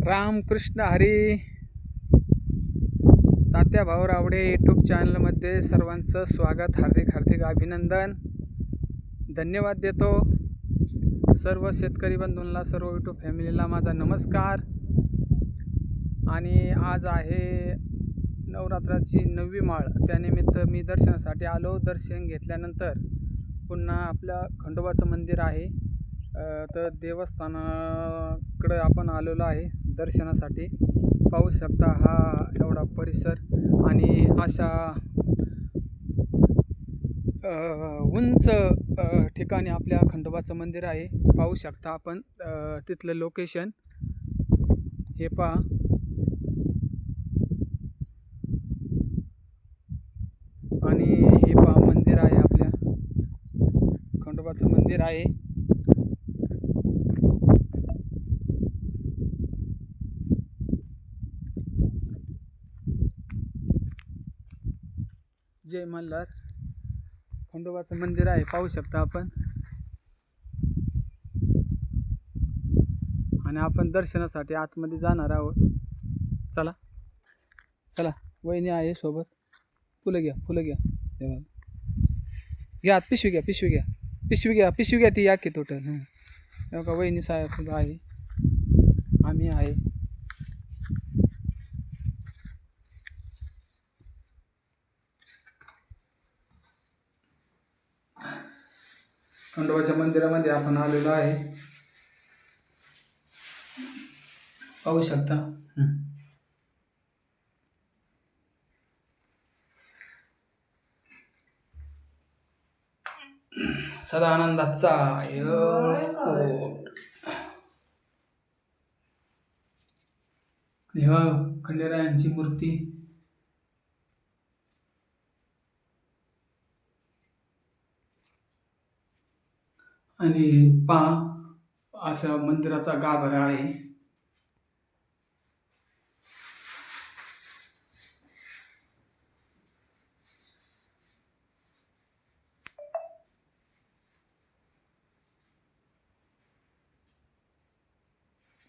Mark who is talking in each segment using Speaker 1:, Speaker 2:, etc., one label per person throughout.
Speaker 1: रामकृष्ण हरी तात्या भाऊ रावडे यूट्यूब चॅनलमध्ये सर्वांचं स्वागत हार्दिक हार्दिक अभिनंदन. धन्यवाद देतो. सर्व शेतकरी बंधूंना सर्व यूट्यूब फॅमिलीला माझा नमस्कार. आणि आज आहे नवरात्राची नववी माळ. त्यानिमित्त मी दर्शनासाठी आलो. दर्शन घेतल्यानंतर पुन्हा आपल्या खंडोबाचं मंदिर आहे. तर देवस्थानाकडं आपण आलेलो आहे दर्शनासाठी. पाहू शकता हा एवढा परिसर आणि अशा उंच ठिकाणी आपल्या खंडोबाचं मंदिर आहे. पाहू शकता आपण तिथलं लोकेशन हे पहा. आणि हे पहा मंदिर आहे आपल्या. खंडोबाचं मंदिर आहे. जय मल्हार. खंडोबाचं मंदिर आहे पाहू शकता आपण. आणि आपण दर्शनासाठी आतमध्ये जाणार आहोत. चला. चला वहिनी आहे सोबत. फुलं घ्या फुलं घ्या. देवाला घ्या पिशवी घ्या पिशवी घ्या. पिशवी घ्या पिशवी घ्या ती या की टोटल हं. वहिनी साहेब आहे. आम्ही आहे. खंडोबाच्या मंदिरामध्ये आपण आलेलो आहे पाहू शकता. सदा आनंदाचा येळकोट. बघ, खंडेरायांची मूर्ती आणि पा असा मंदिराचा गाभारा आहे.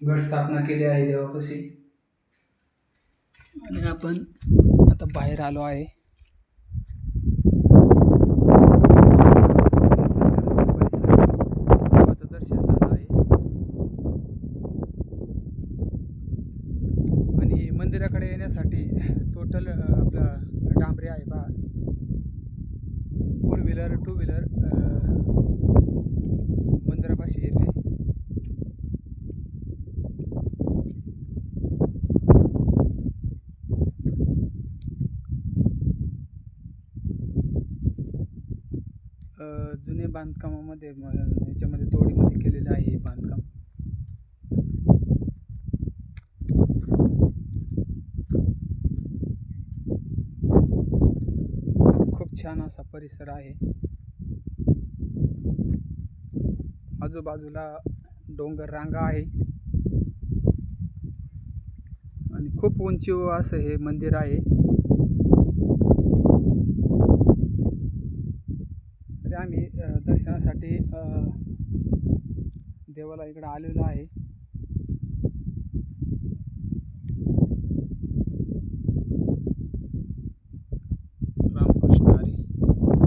Speaker 1: घट स्थापना केली आहे देवापाशी. आणि आपण आता बाहेर आलो आहे देवाचं दर्शन झालं आहे आणि मंदिराकडे येण्यासाठी टोटल आपला डांबरे आहे बा. फोर व्हीलर टू व्हीलर मंदिरापाशी येते. जुने बांधकामामध्ये म- याच्यामध्ये तोडीमध्ये केलेलं आहे हे बांधकाम खूप छान असा परिसर आहे. आजूबाजूला डोंगर रांगा आहे. आणि खूप उंची असं हे मंदिर आहे. तरी आम्ही दर्शनासाठी देवाला इकडं आलेलो आहे.